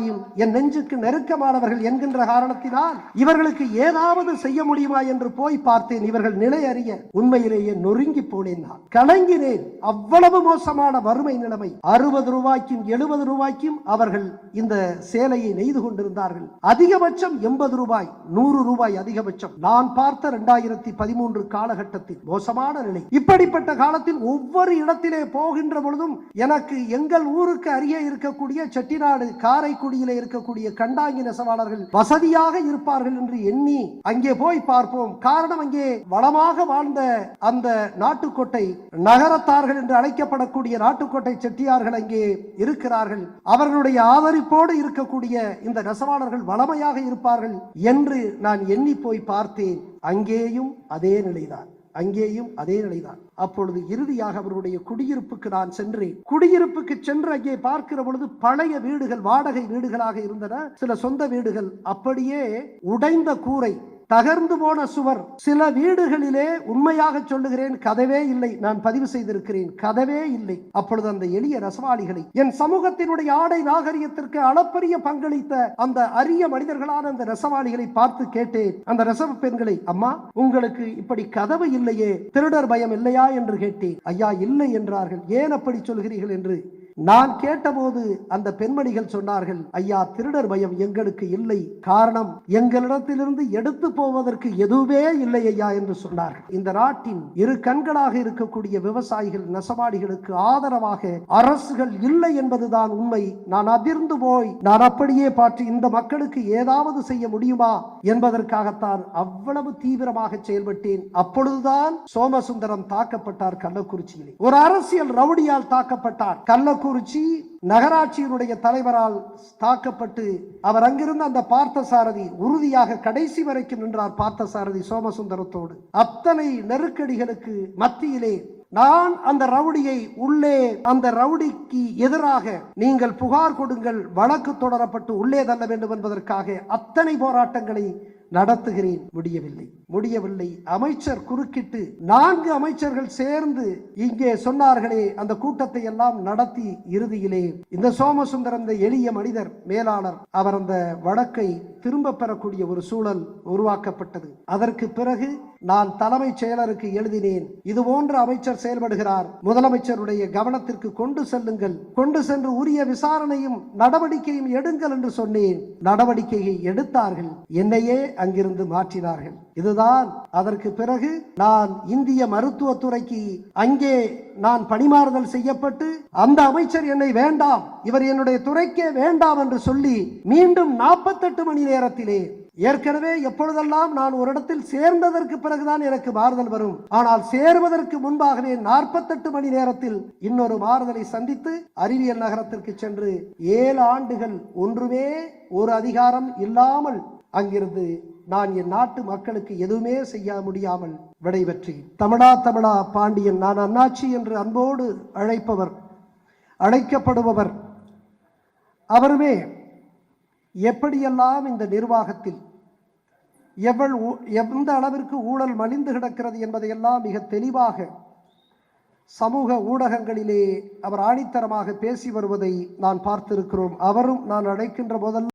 ரூபாயும் என் நெஞ்சுக்கு நெருக்கமானவர்கள் என்கின்ற காரணத்தினால் இவர்களுக்கு ஏதாவது செய்ய முடியுமா என்று போய் பார்த்தேன். இவர்கள் நிலை அறிய உண்மையிலேயே நொறுங்கி போனேன் நான். கலங்கினேன். அவ்வளவு மோசமான வறுமை நிலைமை. அறுபது ரூபாய்க்கும் எழுபது ரூபாய்க்கும் அவர்கள் இந்த சேலையை நெய்து கொண்டிருந்தார்கள். அதிகபட்சம் எண்பது ரூபாய் நூறு ரூபாய் அதிகபட்சம். நான் பார்த்த இரண்டாயிரத்தி பதிமூன்று காலகட்டத்தில் மோசமான நிலை. இப்படிப்பட்ட காலத்தில் ஒவ்வொரு இடத்திலே போகின்ற பொழுதும் எனக்கு எங்கள் ஊருக்கு அருகே இருக்கக்கூடிய செட்டிநாடு காரைக்குடியிலே இருக்கக்கூடிய கண்டாங்கி நெசவாளர்கள் வசதியாக இருப்பார்கள் என்று எண்ணி அங்கே போய் பார்ப்போம். காரணம் அங்கே வளமாக வாழ்ந்த அந்த நாட்டுக்கோட்டை நகரத்தார்கள் என்று அழைக்கப்படக்கூடிய நாட்டுக்கோட்டை செட்டியார்கள் அங்கே இருக்கிறார்கள். அவர்களுடைய ஆதரிப்போடு இருக்கக்கூடிய இந்த நெசவாளர்கள் வளமையாக இருப்பார்கள் என்று நான் எண்ணி போய் பார்த்தேன். அங்கேயும் அதே நிலைதான். அங்கேயும் அதே நிலைதான். அப்பொழுது இறுதியாக அவருடைய குடியிருப்புக்கு நான் சென்றேன். குடியிருப்புக்கு சென்று அங்கே பார்க்கிற பொழுது பழைய வீடுகள் வாடகை வீடுகளாக இருந்தன. சில சொந்த வீடுகள் அப்படியே உடைந்த கூரை தகர்ந்து போன சுவர் சில வீடுகளிலே உண்மையாக சொல்லுகிறேன் கதவே இல்லை நான் பதிவு செய்திருக்கிறேன் கதவே இல்லை. அப்பொழுது அந்த எளிய ரசவாளிகளை என் சமூகத்தினுடைய ஆடை நாகரிகத்திற்கு அளப்பரிய பங்களித்த அந்த அரிய மனிதர்களான அந்த ரசவாளிகளை பார்த்து கேட்டேன். அந்த ரசவ பெண்களை அம்மா உங்களுக்கு இப்படி கதவு இல்லையே திருடர் பயம் இல்லையா? என்று கேட்டேன். ஐயா இல்லை என்றார்கள். ஏன் அப்படி சொல்கிறீர்கள்? என்று நான் கேட்டபோது அந்த பெண்மணிகள் சொன்னார்கள் ஐயா திருடர் பயம் எங்களுக்கு இல்லை. காரணம் எங்களிடத்திலிருந்து எடுத்து போவதற்கு எதுவே இல்லை ஐயா என்று சொன்னார்கள். இந்த நாட்டின் இரு கண்களாக இருக்கக்கூடிய விவசாயிகள் நெசவாடிகளுக்கு ஆதரவாக அரசுகள் இல்லை என்பதுதான் உண்மை. நான் அதிர்ந்து போய் நான் அப்படியே பார்த்து இந்த மக்களுக்கு ஏதாவது செய்ய முடியுமா? என்பதற்காகத்தான் அவ்வளவு தீவிரமாக செயல்பட்டேன். அப்பொழுதுதான் சோமசுந்தரம் தாக்கப்பட்டார் கள்ளக்குறிச்சியிலே. ஒரு அரசியல் ரவுடியால் தாக்கப்பட்டார் கள்ளக்குறிச்சி நகராட்சியினுடைய தலைவரால் தாக்கப்பட்டு அவர் அங்கிருந்த அந்த பார்த்தசாரதி உறுதியாக கடைசி வரைக்கும் நின்றார் பார்த்தசாரதி சோமசுந்தரத்தோடு. அத்தனை நெருக்கடிகளுக்கு மத்தியிலே நான் அந்த ரவுடியை உள்ளே அந்த ரவுடிக்கு எதிராக நீங்கள் புகார் கொடுங்கள் வழக்கு தொடரப்பட்டு உள்ளே தள்ள வேண்டும் என்பதற்காக அத்தனை போராட்டங்களை நடத்துகிறேன். முடியவில்லை. முடியவில்லை. அமைச்சர் குறுக்கிட்டு நான்கு அமைச்சர்கள் சேர்ந்து இங்கே சொன்னார்களே அந்த கூட்டத்தை எல்லாம் நடத்தி இறுதியிலே. இந்த சோமசுந்தரம் இந்த எளிய மனிதர் மேலாளர் அவர் அந்த வழக்கை திரும்ப பெறக்கூடிய ஒரு சூழல் உருவாக்கப்பட்டது. அதற்கு பிறகு நான் தலைமைச் செயலருக்கு எழுதினேன். இது போன்று அமைச்சர் செயல்படுகிறார். முதலமைச்சருடைய கவனத்திற்கு கொண்டு செல்லுங்கள். கொண்டு சென்று உரிய விசாரணையும் நடவடிக்கையும் எடுங்கள் என்று சொன்னேன். நடவடிக்கையை எடுத்தார்கள். என்னையே அங்கிருந்து மாற்றினார்கள். இதுதான் அதற்கு பிறகு நான் இந்திய மருத்துவத்துறைக்கு அங்கே நான் பணிமாறுதல் செய்யப்பட்டு அந்த அமைச்சர் என்னை வேண்டாம் இவர் என்னுடைய துறைக்கே வேண்டாம் என்று சொல்லி மீண்டும் நாற்பத்தெட்டு மணி நேரத்திலே ஏற்கனவே எப்பொழுதெல்லாம் நான் ஒரு இடத்தில் சேர்ந்ததற்கு பிறகுதான் எனக்கு மாறுதல் வரும். ஆனால் சேருவதற்கு முன்பாகவே நாற்பத்தெட்டு மணி நேரத்தில் இன்னொரு மாறுதலை சந்தித்து அறிவியல் நகரத்திற்கு சென்று ஏழு ஆண்டுகள் ஒன்றுமே ஒரு அதிகாரம் இல்லாமல் அங்கிருந்து நான் என் நாட்டு மக்களுக்கு எதுவுமே செய்ய முடியாமல் விடைபெற்றி தமிழா தமிழா பாண்டியன் நான் அண்ணாச்சி என்று அன்போடு அழைப்பவர் அழைக்கப்படுபவர். அவருமே எப்படியெல்லாம் இந்த நிர்வாகத்தில் எவள் ஊ- எந்த அளவிற்கு ஊழல் மலிந்து கிடக்கிறது என்பதையெல்லாம் மிக தெளிவாக சமூக ஊடகங்களிலே அவர் ஆணித்தரமாக பேசி வருவதை நான் பார்த்திருக்கிறோம். அவரும் நான் அழைக்கின்ற போதெல்லாம்